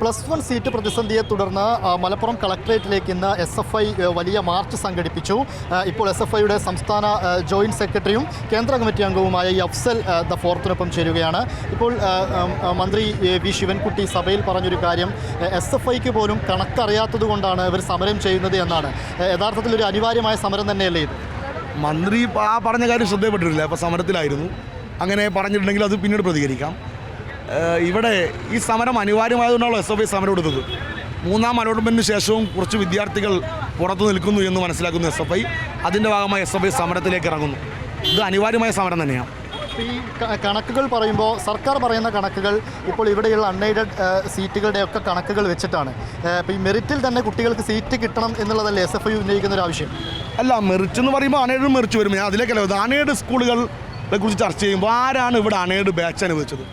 Plus one seat പ്രതിസന്ധിയെ തുടർന്ന് മലപ്പുറം കളക്ടറേറ്റിലേക്ക് ഇന്ന് എസ് എഫ് ഐ വലിയ മാർച്ച് സംഘടിപ്പിച്ചു. ഇപ്പോൾ എസ് എഫ് ഐയുടെ സംസ്ഥാന ജോയിന്റ് സെക്രട്ടറിയും കേന്ദ്ര കമ്മിറ്റി അംഗവുമായ ഈ അഫ്സൽ ദ ഫോർത്തിനൊപ്പം ചേരുകയാണ്. ഇപ്പോൾ മന്ത്രി വി ശിവൻകുട്ടി സഭയിൽ പറഞ്ഞൊരു കാര്യം എസ് എഫ് ഐക്ക് പോലും കണക്കറിയാത്തത് കൊണ്ടാണ് ഇവർ സമരം ചെയ്യുന്നത് എന്നാണ്. യഥാർത്ഥത്തിൽ ഒരു അനിവാര്യമായ സമരം തന്നെയല്ലേ ഇത്? മന്ത്രി ആ പറഞ്ഞ കാര്യം ശ്രദ്ധപ്പെട്ടിട്ടില്ല അപ്പോൾ സമരത്തിലായിരുന്നു. അങ്ങനെ പറഞ്ഞിട്ടുണ്ടെങ്കിൽ അത് പിന്നീട് പ്രതികരിക്കാം. ഇവിടെ ഈ സമരം അനിവാര്യമായതുകൊണ്ടാണല്ലോ എസ് എഫ് ഐ സമരം എടുത്തത്? മൂന്നാം അലോട്ട്മെന്റിന് ശേഷവും കുറച്ച് വിദ്യാർത്ഥികൾ പുറത്തു നിൽക്കുന്നു എന്ന് മനസ്സിലാക്കുന്നു എസ് എഫ് ഐ അതിന്റെ ഭാഗമായി എസ് എഫ് ഐ സമരത്തിലേക്ക് ഇറങ്ങുന്നു. ഇത് അനിവാര്യമായ സമരം തന്നെയാണ്. ഈ കണക്കുകൾ പറയുമ്പോൾ സർക്കാർ പറയുന്ന കണക്കുകൾ ഇപ്പോൾ ഇവിടെയുള്ള അൺഎയ്ഡഡ് സീറ്റുകളുടെ ഒക്കെ കണക്കുകൾ വെച്ചിട്ടാണ്. ഇപ്പോൾ ഈ മെറിറ്റിൽ തന്നെ കുട്ടികൾക്ക് സീറ്റ് കിട്ടണം എന്നുള്ളതല്ലേ എസ് എഫ് ഐ ഉന്നയിക്കുന്ന ഒരു ആവശ്യം? അല്ല മെറിറ്റ് എന്ന് പറയുമ്പോൾ അണേഡ് മെറിറ്റ് വരും. ഞാൻ അതിലേക്കല്ല അണേഡ് സ്കൂളുകളെ കുറിച്ച് ചർച്ച ചെയ്യുമ്പോൾ ആരാണ് ഇവിടെ അണേഡ് ബാച്ച് അനുവദിച്ചത്?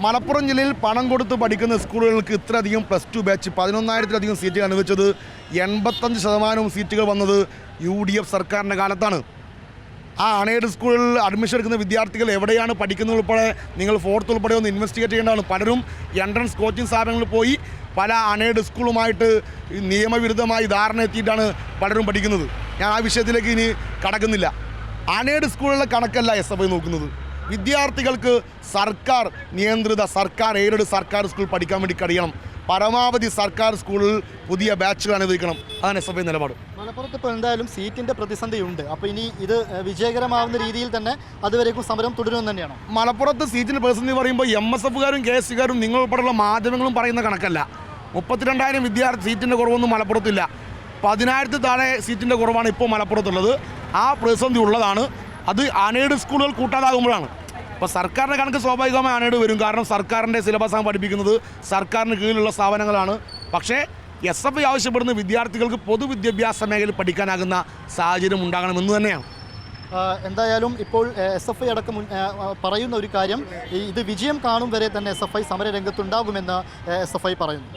മലപ്പുറം ജില്ലയിൽ പണം കൊടുത്ത് പഠിക്കുന്ന സ്കൂളുകൾക്ക് ഇത്രയധികം പ്ലസ് ടു ബാച്ച് പതിനൊന്നായിരത്തിലധികം സീറ്റുകൾ അനുവദിച്ചത് എൺപത്തഞ്ച് ശതമാനവും സീറ്റുകൾ വന്നത് യു ഡി എഫ് സർക്കാരിന്റെ കാലത്താണ്. ആ അണേഡ് സ്കൂളിൽ അഡ്മിഷൻ എടുക്കുന്ന വിദ്യാർത്ഥികൾ എവിടെയാണ് പഠിക്കുന്നത് ഉൾപ്പെടെ നിങ്ങൾ ഫോർത്ത് ഉൾപ്പെടെ ഒന്ന് ഇൻവെസ്റ്റിഗേറ്റ് ചെയ്യേണ്ടതാണ്. പലരും എൻട്രൻസ് കോച്ചിങ് സ്ഥാപനങ്ങളിൽ പോയി പല അണേഡ് സ്കൂളുമായിട്ട് നിയമവിരുദ്ധമായി ധാരണ എത്തിയിട്ടാണ് പലരും പഠിക്കുന്നത്. ഞാൻ ആ വിഷയത്തിലേക്ക് ഇനി കടക്കുന്നില്ല. അണേഡ് സ്കൂളുകളുടെ കണക്കല്ല എസ് എഫ് ഐ നോക്കുന്നത്. വിദ്യാർത്ഥികൾക്ക് സർക്കാർ നിയന്ത്രിത സർക്കാർ എയ്ഡഡ് സർക്കാർ സ്കൂൾ പഠിക്കാൻ വേണ്ടി കഴിയണം. പരമാവധി സർക്കാർ സ്കൂളിൽ പുതിയ ബാച്ചുകൾ അനുവദിക്കണം. അതാണ് എസ് എഫ് ഐ നിലപാട്. മലപ്പുറത്ത് ഇപ്പോൾ എന്തായാലും സീറ്റിന്റെ പ്രതിസന്ധിയുണ്ട്. അപ്പോൾ ഇനി ഇത് വിജയകരമാവുന്ന രീതിയിൽ തന്നെ അതുവരേക്കും സമരം തുടരുമെന്ന് തന്നെയാണ്? മലപ്പുറത്ത് സീറ്റിന്റെ പ്രതിസന്ധി പറയുമ്പോൾ എം എസ് എഫുകാരും കെ എസ് സിക്കാരും നിങ്ങൾ ഉൾപ്പെടെയുള്ള മാധ്യമങ്ങളും പറയുന്ന കണക്കല്ല. മുപ്പത്തിരണ്ടായിരം വിദ്യാർത്ഥി സീറ്റിന്റെ കുറവൊന്നും മലപ്പുറത്തില്ല. പതിനായിരത്തി താഴെ സീറ്റിന്റെ കുറവാണ് ഇപ്പോൾ മലപ്പുറത്തുള്ളത്. ആ പ്രതിസന്ധി ഉള്ളതാണ്. അത് അനേഡ് സ്കൂളുകൾ കൂട്ടാതാകുമ്പോഴാണ്. അപ്പോൾ സർക്കാരിന്റെ കണക്ക് സ്വാഭാവികമായി അനേഡ് വരും. കാരണം സർക്കാരിന്റെ സിലബസാണ് പഠിപ്പിക്കുന്നത്. സർക്കാരിന് കീഴിലുള്ള സ്ഥാപനങ്ങളാണ്. പക്ഷേ എസ് എഫ് ഐ ആവശ്യപ്പെടുന്ന വിദ്യാർത്ഥികൾക്ക് പൊതുവിദ്യാഭ്യാസ മേഖലയിൽ പഠിക്കാനാകുന്ന സാഹചര്യം ഉണ്ടാകണമെന്ന് തന്നെയാണ്. എന്തായാലും ഇപ്പോൾ എസ് എഫ് ഐ അടക്കം പറയുന്ന ഒരു കാര്യം ഇത് വിജയം കാണും വരെ തന്നെ എസ് എഫ് ഐ സമരരംഗത്തുണ്ടാകുമെന്ന് എസ് എഫ് ഐ പറയുന്നു.